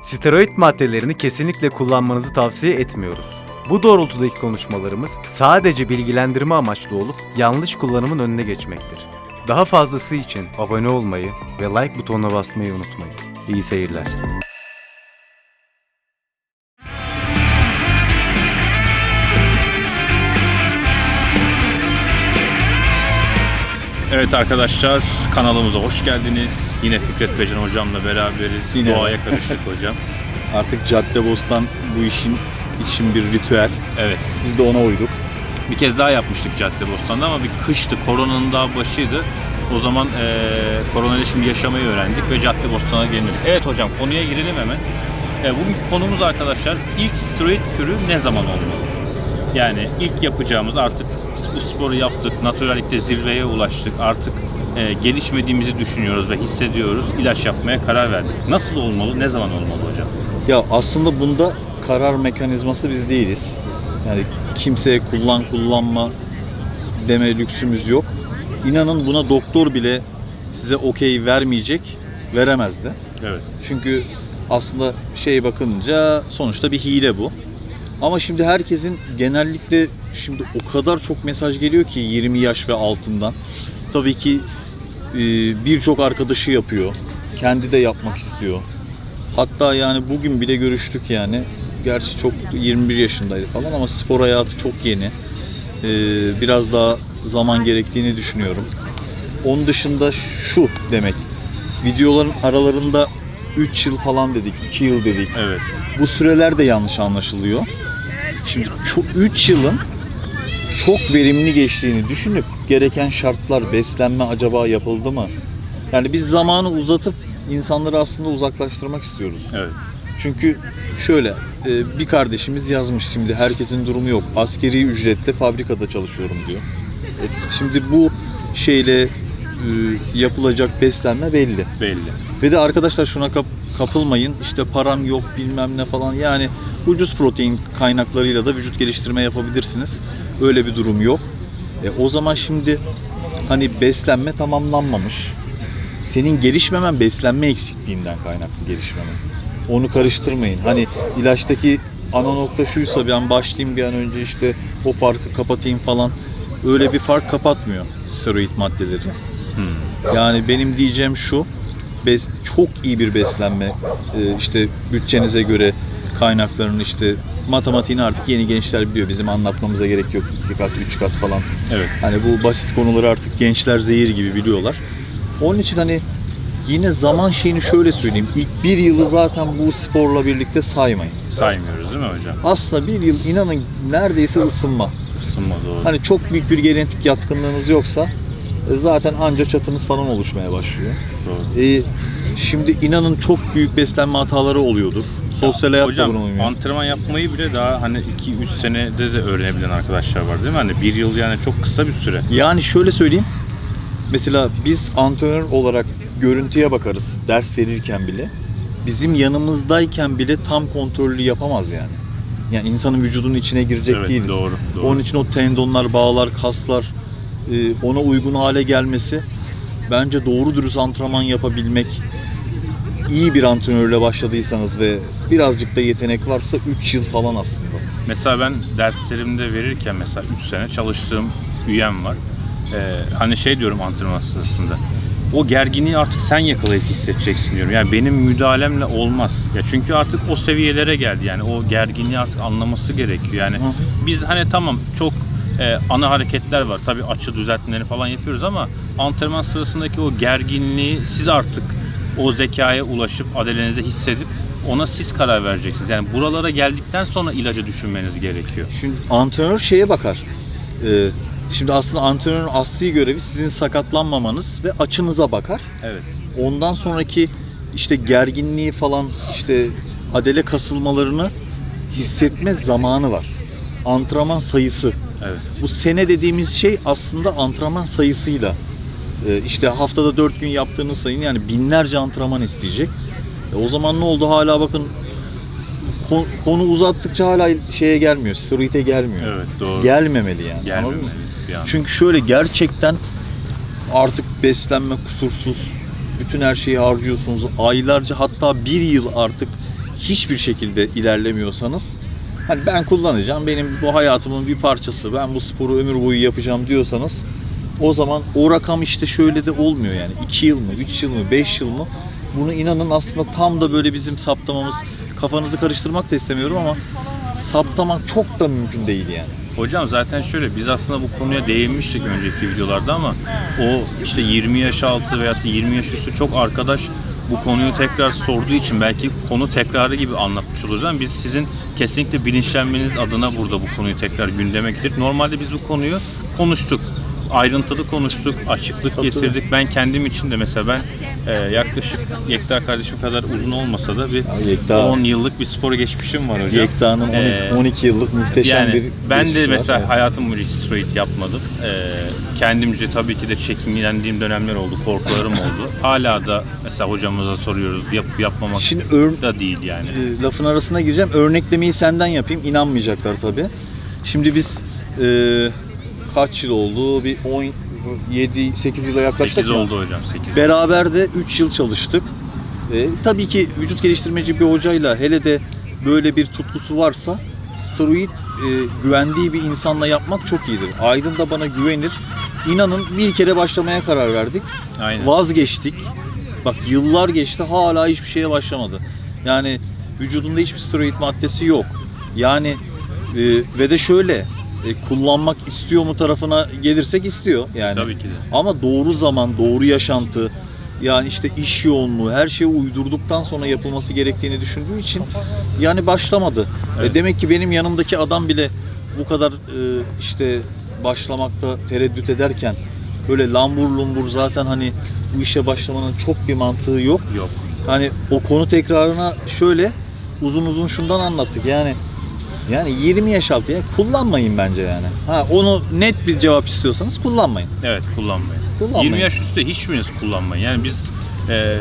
Steroid maddelerini kesinlikle kullanmanızı tavsiye etmiyoruz. Bu doğrultudaki konuşmalarımız sadece bilgilendirme amaçlı olup yanlış kullanımın önüne geçmektir. Daha fazlası için abone olmayı ve like butonuna basmayı unutmayın. İyi seyirler. Evet arkadaşlar kanalımıza hoş geldiniz. Yine Fikret Becan hocamla beraberiz. Yine. Doğaya karıştık hocam. Artık Caddebostan bu işin için bir ritüel. Evet. Biz de ona uyduk. Bir kez daha yapmıştık Caddebostan'da ama bir kıştı. Koronanın daha başıydı. O zaman eee koronayla şimdi yaşamayı öğrendik ve Caddebostan'a gelmedik. Evet hocam konuya girelim hemen. E, bugünkü konumuz arkadaşlar ilk steroid kürü ne zaman olmalı? Yani ilk yapacağımız artık bu sporu yaptık, naturallikte zirveye ulaştık. Artık e, gelişmediğimizi düşünüyoruz ve hissediyoruz. İlaç yapmaya karar verdik. Nasıl olmalı, ne zaman olmalı hocam? Ya aslında bunda karar mekanizması biz değiliz. Yani kimseye kullan kullanma deme lüksümüz yok. İnanın buna doktor bile size okey vermeyecek, veremez de. Evet. Çünkü aslında şeye bakınca sonuçta bir hile bu. Ama şimdi herkesin genellikle şimdi o kadar çok mesaj geliyor ki 20 yaş ve altından. Tabii ki e, birçok arkadaşı yapıyor. Kendi de yapmak istiyor. Hatta yani bugün bile görüştük yani. Gerçi çok 21 yaşındaydı falan ama spor hayatı çok yeni. E, Biraz daha zaman gerektiğini düşünüyorum. Onun dışında şu demek. Videoların aralarında 3 yıl falan dedik, 2 yıl dedik. Evet. Bu süreler de yanlış anlaşılıyor. Şimdi 3 yılın çok verimli geçtiğini düşünüp gereken şartlar, beslenme acaba yapıldı mı? Yani biz zamanı uzatıp insanları aslında uzaklaştırmak istiyoruz. Evet. Çünkü şöyle e, bir kardeşimiz yazmış şimdi herkesin durumu yok. Askeri ücretle fabrikada çalışıyorum diyor. E, Şimdi bu şeyle e, yapılacak beslenme belli. Belli. Ve de arkadaşlar şuna kap- kapılmayın. İşte param yok bilmem ne falan. Yani ucuz protein kaynaklarıyla da vücut geliştirme yapabilirsiniz. Öyle bir durum yok. E, o zaman şimdi hani beslenme tamamlanmamış. Senin gelişmemen beslenme eksikliğinden kaynaklı gelişmemen. Onu karıştırmayın. Hani ilaçtaki ana nokta şuysa ben başlayayım bir an önce işte o farkı kapatayım falan. Öyle bir fark kapatmıyor steroid maddeleri. Hmm. Yani benim diyeceğim şu, bes, çok iyi bir beslenme, e, işte bütçenize göre kaynaklarını işte matematiğini artık yeni gençler biliyor. Bizim anlatmamıza gerek yok. iki kat, üç kat falan. Evet. Hani bu basit konuları artık gençler zehir gibi biliyorlar. Onun için hani yine zaman şeyini şöyle söyleyeyim. İlk bir yılı zaten bu sporla birlikte saymayın. Saymıyoruz değil mi hocam? Aslında bir yıl inanın neredeyse ısınma. Isınma doğru. Hani çok büyük bir genetik yatkınlığınız yoksa e, zaten anca çatınız falan oluşmaya başlıyor. doğru. E, şimdi inanın çok büyük beslenme hataları oluyordur. Sosyal hayat da Hocam buna uymuyor. antrenman yapmayı bile daha hani 2-3 senede de öğrenebilen arkadaşlar var değil mi? Hani bir yıl yani çok kısa bir süre. Yani şöyle söyleyeyim. Mesela biz antrenör olarak görüntüye bakarız ders verirken bile. Bizim yanımızdayken bile tam kontrollü yapamaz yani. Yani insanın vücudunun içine girecek Evet, değiliz. doğru, doğru. Onun için o tendonlar, bağlar, kaslar e, ona uygun hale gelmesi bence doğru dürüst antrenman yapabilmek iyi bir antrenörle başladıysanız ve birazcık da yetenek varsa 3 yıl falan aslında. Mesela ben derslerimde verirken mesela 3 sene çalıştığım üyem var. Ee, hani şey diyorum antrenman sırasında. O gerginliği artık sen yakalayıp hissedeceksin diyorum. Yani benim müdahalemle olmaz. Ya çünkü artık o seviyelere geldi. Yani o gerginliği artık anlaması gerekiyor. Yani Hı biz hani tamam çok e, ana hareketler var. Tabii açı düzeltmeleri falan yapıyoruz ama antrenman sırasındaki o gerginliği siz artık o zekaya ulaşıp adelenize hissedip ona siz karar vereceksiniz. Yani buralara geldikten sonra ilacı düşünmeniz gerekiyor. Şimdi antrenör şeye bakar. Ee, şimdi aslında antrenörün asli görevi sizin sakatlanmamanız ve açınıza bakar. Evet. Ondan sonraki işte gerginliği falan işte adele kasılmalarını hissetme zamanı var. Antrenman sayısı. Evet. Bu sene dediğimiz şey aslında antrenman sayısıyla. Ee, işte haftada 4 gün yaptığınız sayın yani binlerce antrenman isteyecek. E o zaman ne oldu? Hala bakın kon- konu uzattıkça hala şeye gelmiyor, steroide gelmiyor. Evet doğru. Gelmemeli yani. Gelmemeli. Çünkü şöyle gerçekten artık beslenme kusursuz. Bütün her şeyi harcıyorsunuz. Aylarca hatta bir yıl artık hiçbir şekilde ilerlemiyorsanız hani ben kullanacağım benim bu hayatımın bir parçası ben bu sporu ömür boyu yapacağım diyorsanız o zaman o rakam işte şöyle de olmuyor yani 2 yıl mı 3 yıl mı 5 yıl mı bunu inanın aslında tam da böyle bizim saptamamız kafanızı karıştırmak da istemiyorum ama saptamak çok da mümkün değil yani. Hocam zaten şöyle biz aslında bu konuya değinmiştik önceki videolarda ama o işte 20 yaş altı veya 20 yaş üstü çok arkadaş bu konuyu tekrar sorduğu için belki konu tekrarı gibi anlatmış oluruz ama biz sizin kesinlikle bilinçlenmeniz adına burada bu konuyu tekrar gündeme getirdik. Normalde biz bu konuyu konuştuk. Ayrıntılı konuştuk, açıklık Tabii, getirdik. Ben kendim için de mesela ben e, yaklaşık Yekta kardeşim kadar uzun olmasa da bir Ya Yekta- 10 yıllık bir spor geçmişim var hocam. Yekta'nın 12, Ee, 12 yıllık muhteşem yani bir ben de var. mesela Evet. hayatım boyunca steroid yapmadım. Ee, kendimce tabii ki de çekingendiğim dönemler oldu, korkularım oldu. Hala da mesela hocamıza soruyoruz, yapıp yapmamak Şimdi ör, da değil yani. e, lafın arasına gireceğim. Örneklemeyi senden yapayım. İnanmayacaklar tabii. Şimdi biz e, kaç yıl oldu? Bir 10 7 8 yıla yaklaştık 8 mı? oldu hocam, 8. Beraber de 3 yıl çalıştık. E, tabii ki vücut geliştirmeci bir hocayla hele de böyle bir tutkusu varsa steroid e, güvendiği bir insanla yapmak çok iyidir. Aydın da bana güvenir. İnanın bir kere başlamaya karar verdik. Aynen. Vazgeçtik. Bak yıllar geçti hala hiçbir şeye başlamadı. Yani vücudunda hiçbir steroid maddesi yok. Yani e, ve de şöyle e, kullanmak istiyor mu tarafına gelirsek istiyor yani. Tabii ki de. Ama doğru zaman, doğru yaşantı, yani işte iş yoğunluğu, her şeyi uydurduktan sonra yapılması gerektiğini düşündüğü için yani başlamadı. Evet. E demek ki benim yanımdaki adam bile bu kadar e, işte başlamakta tereddüt ederken böyle lambur lumbur zaten hani bu işe başlamanın çok bir mantığı yok. Yok. Hani o konu tekrarına şöyle uzun uzun şundan anlattık yani yani 20 yaş altı ya kullanmayın bence yani. Ha onu net bir cevap istiyorsanız kullanmayın. Evet, kullanmayın. Kullanmayın. 20 yaş üstü hiçbiriniz kullanmayın. Yani biz eee,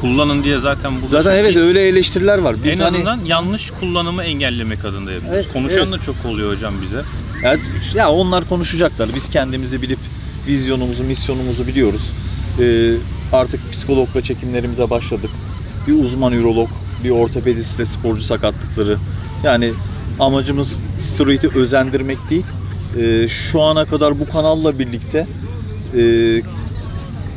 kullanın diye zaten burada Zaten evet biz- öyle eleştiriler var. Biz en hani azından yanlış kullanımı engellemek adında yapıyoruz. Evet, Konuşan evet. da çok oluyor hocam bize. ya, ya onlar konuşacaklar. Biz kendimizi bilip vizyonumuzu, misyonumuzu biliyoruz. Ee, artık psikologla çekimlerimize başladık. Bir uzman ürolog, bir ortopedistle sporcu sakatlıkları. Yani amacımız steroidi özendirmek değil. Ee, şu ana kadar bu kanalla birlikte e,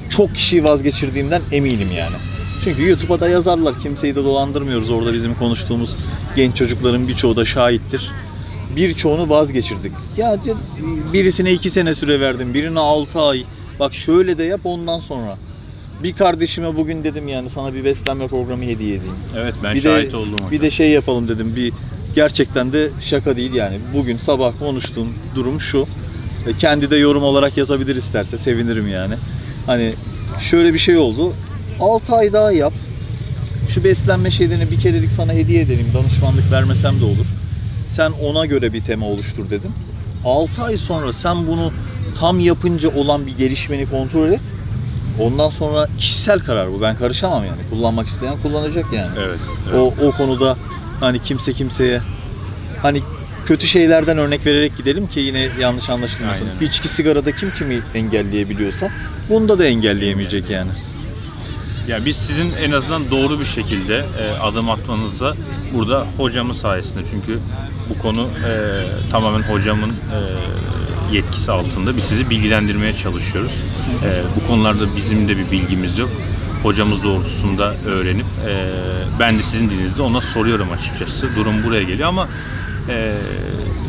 çok kişiyi vazgeçirdiğimden eminim yani. Çünkü YouTube'a da yazarlar. Kimseyi de dolandırmıyoruz. Orada bizim konuştuğumuz genç çocukların birçoğu da şahittir. Birçoğunu vazgeçirdik. Ya birisine iki sene süre verdim. Birine altı ay. Bak şöyle de yap ondan sonra. Bir kardeşime bugün dedim yani sana bir beslenme programı hediye edeyim. Evet ben bir şahit de, oldum hocam. Bir de şey yapalım dedim. Bir gerçekten de şaka değil yani. Bugün sabah konuştuğum durum şu. E, Kendi de yorum olarak yazabilir isterse sevinirim yani. Hani şöyle bir şey oldu. 6 ay daha yap. Şu beslenme şeylerini bir kerelik sana hediye edelim. Danışmanlık vermesem de olur. Sen ona göre bir tema oluştur dedim. 6 ay sonra sen bunu tam yapınca olan bir gelişmeni kontrol et. Ondan sonra kişisel karar bu. Ben karışamam yani. Kullanmak isteyen kullanacak yani. Evet. evet. O, o konuda hani kimse kimseye hani kötü şeylerden örnek vererek gidelim ki yine yanlış anlaşılmasın. Aynen. İçki sigarada kim kimi engelleyebiliyorsa bunda da engelleyemeyecek yani. Yani biz sizin en azından doğru bir şekilde e, adım atmanızda burada hocamın sayesinde çünkü bu konu e, tamamen hocamın e, yetkisi altında biz sizi bilgilendirmeye çalışıyoruz. E, bu konularda bizim de bir bilgimiz yok. Hocamız doğrultusunda öğrenip e, ben de sizin dilinizde ona soruyorum açıkçası. Durum buraya geliyor ama e,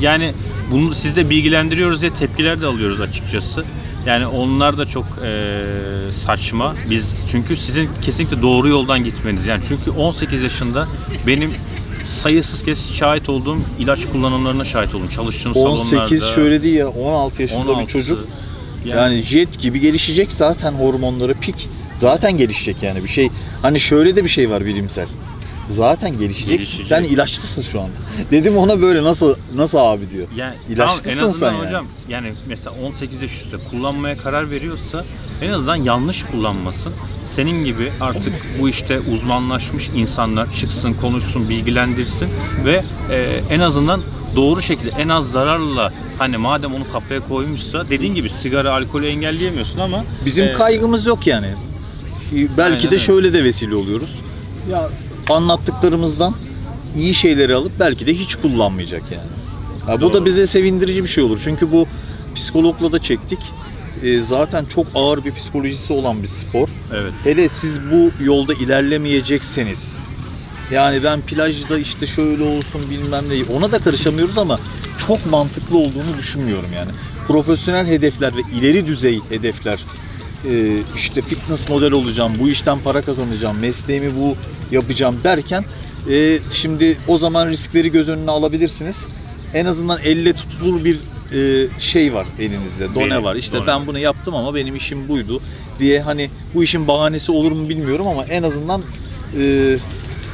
yani bunu sizde bilgilendiriyoruz diye tepkiler de alıyoruz açıkçası. Yani onlar da çok e, saçma. Biz çünkü sizin kesinlikle doğru yoldan gitmeniz. Yani çünkü 18 yaşında benim sayısız kez şahit olduğum ilaç kullanımlarına şahit oldum. Çalıştığım 18 salonlarda. şöyle değil ya 16 yaşında 16'sı. bir çocuk Yani, yani jet gibi gelişecek zaten hormonları pik. Zaten gelişecek yani bir şey. Hani şöyle de bir şey var bilimsel. Zaten. Gelişecek. Sen ilaçlısın şu anda. Dedim ona böyle nasıl nasıl abi diyor. yani tamam, İlaçlısın en azından sen yani. hocam yani mesela 18 yaş üstü kullanmaya karar veriyorsa en azından yanlış kullanmasın. Senin gibi artık bu işte uzmanlaşmış insanlar çıksın, konuşsun, bilgilendirsin ve e, en azından doğru şekilde en az zararla hani madem onu kafaya koymuşsa dediğin gibi sigara, alkolü engelleyemiyorsun ama Bizim e, kaygımız yok yani. Belki Aynen de öyle. şöyle de vesile oluyoruz. Ya anlattıklarımızdan iyi şeyleri alıp belki de hiç kullanmayacak yani. Ha, bu Doğru. da bize sevindirici bir şey olur. Çünkü bu psikologla da çektik. Ee, zaten çok ağır bir psikolojisi olan bir spor. Evet. Hele siz bu yolda ilerlemeyecekseniz yani ben plajda işte şöyle olsun bilmem ne ona da karışamıyoruz ama çok mantıklı olduğunu düşünmüyorum yani. Profesyonel hedefler ve ileri düzey hedefler e, işte fitness model olacağım, bu işten para kazanacağım, mesleğimi bu yapacağım derken e, şimdi o zaman riskleri göz önüne alabilirsiniz. En azından elle tutulur bir e, şey var elinizde, done Benim, var. İşte done. ben bunu yaptım ama benim işim buydu diye hani bu işin bahanesi olur mu bilmiyorum ama en azından e,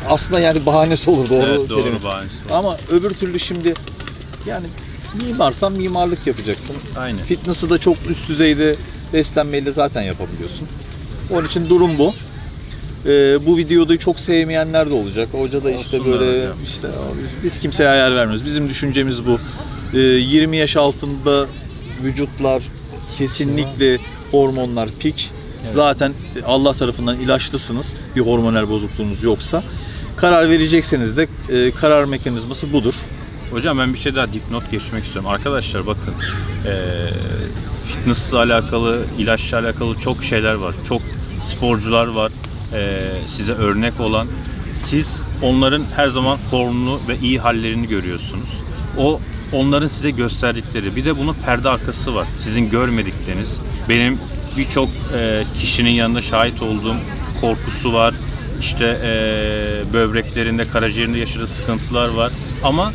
aslında yani bahanesi olur doğru evet, doğru kelime. bahanesi var. Ama öbür türlü şimdi yani mimarsan mimarlık yapacaksın. Aynen. Fitness'ı da çok üst düzeyde beslenmeyle zaten yapabiliyorsun. Onun için durum bu. Ee, bu videoda çok sevmeyenler de olacak. Hoca da işte Olsunlar böyle hocam. işte "Abi biz kimseye ayar vermiyoruz. Bizim düşüncemiz bu. Ee, 20 yaş altında vücutlar kesinlikle hormonlar pik. Evet. Zaten Allah tarafından ilaçlısınız. Bir hormonal bozukluğunuz yoksa. Karar verecekseniz de e, karar mekanizması budur. Hocam ben bir şey daha dipnot geçmek istiyorum. Arkadaşlar bakın eee fitnessle alakalı, ilaçla alakalı çok şeyler var. Çok sporcular var eee, size örnek olan. Siz onların her zaman formunu ve iyi hallerini görüyorsunuz. O onların size gösterdikleri. Bir de bunun perde arkası var. Sizin görmedikleriniz. Benim birçok eee, kişinin yanında şahit olduğum korkusu var. İşte eee, böbreklerinde, karaciğerinde yaşadığı sıkıntılar var. Ama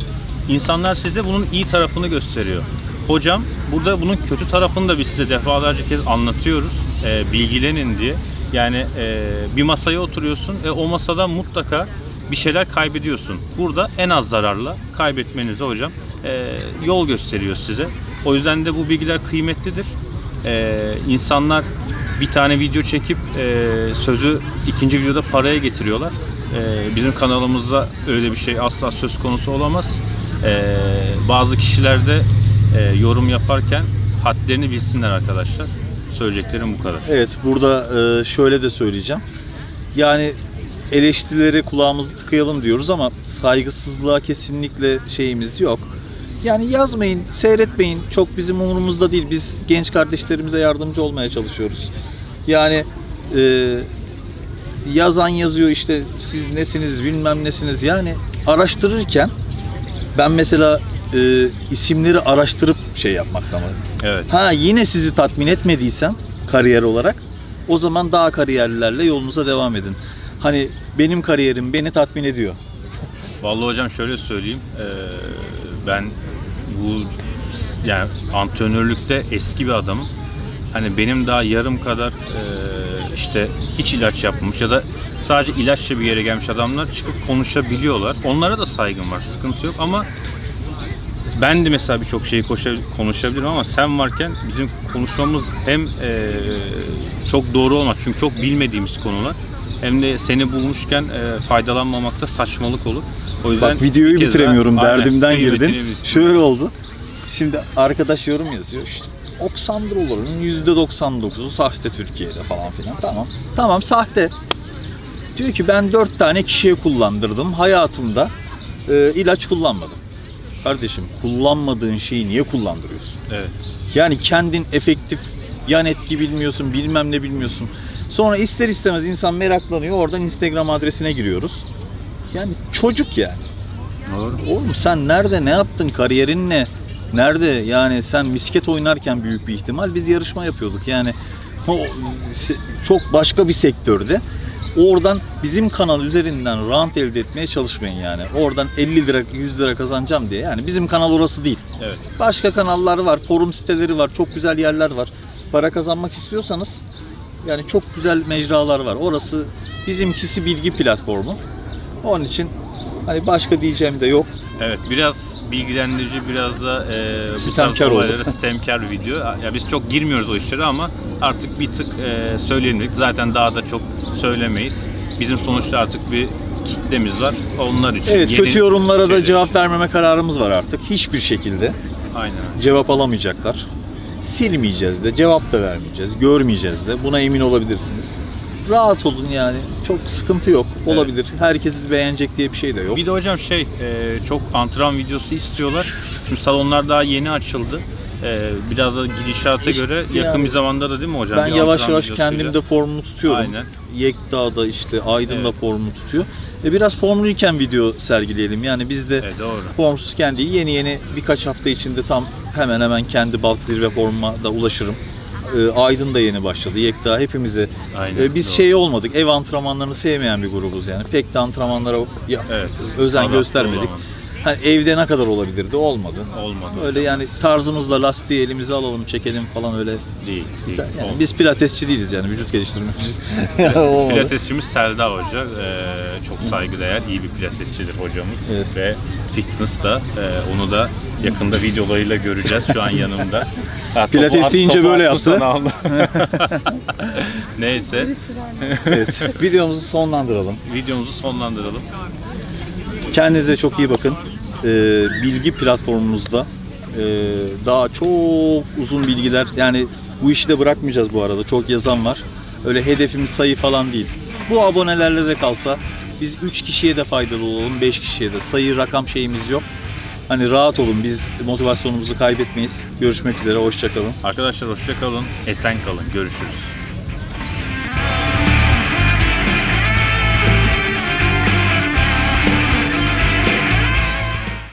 İnsanlar size bunun iyi tarafını gösteriyor. Hocam burada bunun kötü tarafını da biz size defalarca kez anlatıyoruz. Ee, bilgilenin diye. Yani e, bir masaya oturuyorsun ve o masadan mutlaka bir şeyler kaybediyorsun. Burada en az zararla kaybetmenize hocam e, yol gösteriyor size. O yüzden de bu bilgiler kıymetlidir. E, insanlar bir tane video çekip e, sözü ikinci videoda paraya getiriyorlar. E, bizim kanalımızda öyle bir şey asla söz konusu olamaz. E, bazı kişiler de e, yorum yaparken hadlerini bilsinler arkadaşlar. Söyleyeceklerim bu kadar. Evet burada e, şöyle de söyleyeceğim. Yani eleştirilere kulağımızı tıkayalım diyoruz ama saygısızlığa kesinlikle şeyimiz yok. Yani yazmayın, seyretmeyin. Çok bizim umurumuzda değil. Biz genç kardeşlerimize yardımcı olmaya çalışıyoruz. Yani e, yazan yazıyor işte siz nesiniz bilmem nesiniz. Yani araştırırken ben mesela e, isimleri araştırıp şey yapmaktan Evet. Ha yine sizi tatmin etmediysem kariyer olarak o zaman daha kariyerlilerle yolunuza devam edin. Hani benim kariyerim beni tatmin ediyor. Vallahi hocam şöyle söyleyeyim. eee, ben bu yani antrenörlükte eski bir adamım. Hani benim daha yarım kadar eee, işte hiç ilaç yapmamış ya da sadece ilaçla bir yere gelmiş adamlar çıkıp konuşabiliyorlar. Onlara da saygım var, sıkıntı yok ama ben de mesela birçok şeyi konuşabilirim ama sen varken bizim konuşmamız hem eee, çok doğru olmaz çünkü çok bilmediğimiz konular hem de seni bulmuşken eee, faydalanmamakta saçmalık olur. O yüzden Bak videoyu bitiremiyorum daha- Aynen, derdimden kıymetini girdin. Şöyle oldu. Şimdi arkadaş yorum yazıyor işte Oksandrolor'un %99'u sahte Türkiye'de falan filan. Tamam. Tamam sahte. Diyor ki ben 4 tane kişiye kullandırdım. Hayatımda e, ilaç kullanmadım. Kardeşim kullanmadığın şeyi niye kullandırıyorsun? Evet. Yani kendin efektif yan etki bilmiyorsun, bilmem ne bilmiyorsun. Sonra ister istemez insan meraklanıyor. Oradan Instagram adresine giriyoruz. Yani çocuk yani. Doğru. Oğlum sen nerede ne yaptın? Kariyerin ne? Nerede? Yani sen misket oynarken büyük bir ihtimal biz yarışma yapıyorduk. Yani o se- çok başka bir sektörde. Oradan bizim kanal üzerinden rant elde etmeye çalışmayın yani. Oradan 50 lira 100 lira kazanacağım diye. Yani bizim kanal orası değil. Evet. Başka kanallar var, forum siteleri var, çok güzel yerler var. Para kazanmak istiyorsanız yani çok güzel mecralar var. Orası bizimkisi bilgi platformu. Onun için hani başka diyeceğim de yok. Evet biraz bilgilendirici biraz da e, Sistemkar oldu. sistemkar bir video. Ya biz çok girmiyoruz o işlere ama artık bir tık e, söyleyelim dedik. Zaten daha da çok söylemeyiz. Bizim sonuçta artık bir kitlemiz var. Onlar için Evet yeni kötü yorumlara da cevap vermeme kararımız var artık. Hiçbir şekilde Aynen. cevap alamayacaklar. Silmeyeceğiz de, cevap da vermeyeceğiz, görmeyeceğiz de. Buna emin olabilirsiniz. Rahat olun yani. Çok sıkıntı yok. Olabilir. Herkes beğenecek diye bir şey de yok. Bir de hocam şey e, çok antrenman videosu istiyorlar. Şimdi salonlar daha yeni açıldı. E, biraz da gidişata İşte göre yakın yani bir zamanda da değil mi hocam? ben Bir yavaş yavaş videosuyla. kendimde formumu tutuyorum. Aynen. Yekdağ'da işte Aydın'da Evet. formumu tutuyor. E biraz formluyken video sergileyelim. Yani biz de Evet, doğru. formsuzken değil yeni yeni birkaç hafta içinde tam hemen hemen kendi balk zirve formuma da ulaşırım. E, Aydın da yeni başladı. Yekdağ hepimize Aynen, e, biz doğru. şey olmadık. Ev antrenmanlarını sevmeyen bir grubuz yani. Pek de antrenmanlara ya- Evet. özen göstermedik. olamadık. Hani evde ne kadar olabilirdi? Olmadı. Olmadı. Öyle yani tarzımızla lastiği elimize alalım, çekelim falan öyle. Değil. değil. Yani Olmadı. biz pilatesçi değiliz yani vücut geliştirmeciyiz. Olmadı. Pilatesçimiz Selda Hoca. Ee, çok saygıdeğer, iyi bir pilatesçidir hocamız. Evet. Ve fitness da. Ee, onu da yakında videolarıyla göreceğiz şu an yanımda. Ha, Pilates at- deyince böyle yaptı. Neyse, evet. Videomuzu sonlandıralım. videomuzu sonlandıralım. Kendinize çok iyi bakın. Ee, bilgi platformumuzda ee, daha çok uzun bilgiler yani bu işi de bırakmayacağız bu arada. Çok yazan var. Öyle hedefimiz sayı falan değil. Bu abonelerle de kalsa biz 3 kişiye de faydalı olalım, 5 kişiye de. Sayı rakam şeyimiz yok. Hani rahat olun biz motivasyonumuzu kaybetmeyiz. Görüşmek üzere, hoşçakalın. Arkadaşlar hoşça kalın, esen kalın. Görüşürüz.